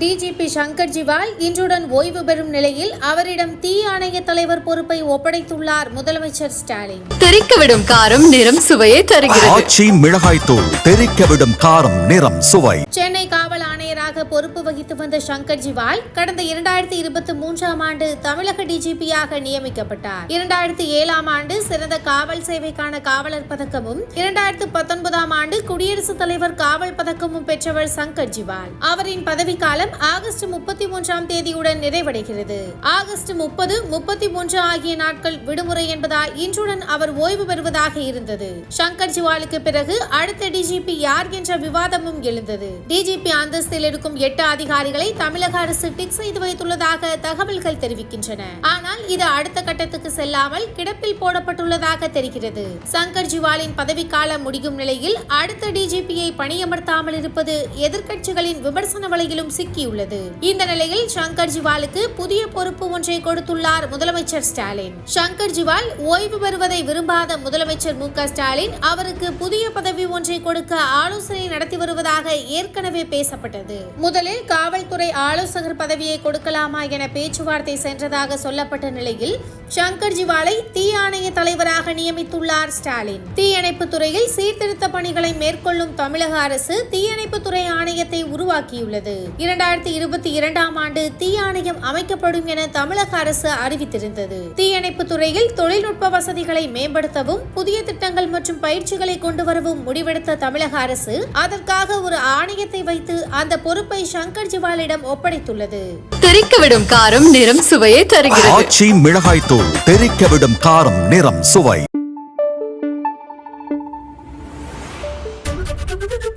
DGP Shankar Jiwal இன்றுடன் ஓய்வு பெறும் நிலையில் அவரிடம் தீ ஆணைய தலைவர் பொறுப்பை ஒப்படைத்துள்ளார் முதலமைச்சர் ஸ்டாலின். தெறிக்கவிடும் காரம் நிறம் சுவையை தருகிறது. ஆச்சி மிளகாய் தூள் தெறிக்கவிடும் காரம் நிறம் சுவை. சென்னை காவல் டிஜிபியாக பொறுப்பு வகித்து வந்த சங்கர் ஜிவால் கடந்த இரண்டாயிரத்தி இருபத்தி மூன்றாம் ஆண்டு தமிழக டிஜிபியாக நியமிக்கப்பட்டார். இரண்டாயிரத்தி ஏழாம் ஆண்டு சிறந்த காவல் சேவைக்கான காவலர் பதக்கமும் இரண்டாயிரத்தி பத்தொன்பதாம் ஆண்டு குடியரசுத் தலைவர் காவல் பதக்கமும் பெற்றவர் சங்கர் ஜிவால் அவரின் பதவிக்காலம் ஆகஸ்ட் முப்பத்தி மூன்றாம் தேதியுடன் நிறைவடைகிறது. ஆகஸ்ட் முப்பது முப்பத்தி மூன்று ஆகிய நாட்கள் விடுமுறை என்பதால் இன்றுடன் அவர் ஓய்வு பெறுவதாக இருந்தது. சங்கர் ஜிவாலுக்கு பிறகு அடுத்த டிஜிபி யார் என்ற விவாதமும் எழுந்தது. டிஜிபி அந்தஸ்தில் இருக்கும் எட்டு அதிகாரிகளை தமிழக அரசு டிக் செய்து வைத்துள்ளதாக தகவல்கள் தெரிவிக்கின்றன. ஆனால் இது அடுத்த கட்டத்துக்கு செல்லாமல் கிடப்பில் போடப்பட்டுள்ளதாக தெரிகிறது. சங்கர் ஜிவாலின் பதவிக்காலம் முடியும் நிலையில் அடுத்த டிஜிபியை பணியமர்த்தாமல் இருப்பது எதிர்க்கட்சிகளின் விமர்சன வலையிலும் சிக்கியுள்ளது. இந்த நிலையில் சங்கர் ஜிவாலுக்கு புதிய பொறுப்பு ஒன்றை கொடுத்துள்ளார் முதலமைச்சர் ஸ்டாலின். சங்கர் ஜிவால் ஓய்வு பெறுவதை விரும்பாத முதலமைச்சர் மு க ஸ்டாலின் அவருக்கு புதிய பதவி ஒன்றை கொடுக்க ஆலோசனை நடத்தி வருவதாக ஏற்கனவே பேசப்பட்டது. முதலில் காவல்துறை ஆலோசகர் பதவியை கொடுக்கலாமா என பேச்சுவார்த்தை சென்றதாக சொல்லப்பட்ட நிலையில் சங்கர் ஜிவாலை தீ நியமித்துள்ளார் ஸ்டாலின். தீயணைப்பு துறையில் சீர்திருத்த பணிகளை மேற்கொள்ளும் தமிழக அரசு தீயணைப்பு துறை ஆணையத்தை உருவாக்கியுள்ளது. இரண்டாயிரத்தி இருபத்தி இரண்டாம் ஆண்டு தீ ஆணையம் அமைக்கப்படும் என தமிழக அரசு அறிவித்திருந்தது. தீயணைப்பு துறையில் தொழில்நுட்ப வசதிகளை மேம்படுத்தவும் புதிய திட்டங்கள் மற்றும் பயிற்சிகளை கொண்டு வரவும் முடிவெடுத்த தமிழக அரசு அதற்காக ஒரு ஆணையத்தை வைத்து அந்த பொறுப்பை சங்கர் ஜிவாலிடம் ஒப்படைத்துள்ளது. தெறிக்கவிடும் காரம் நிறம் சுவையை தருகிறது. ஆச்சி மிளகாய் தூள் தெறிக்கவிடும் காரம் நிறம் சுவை. どどど!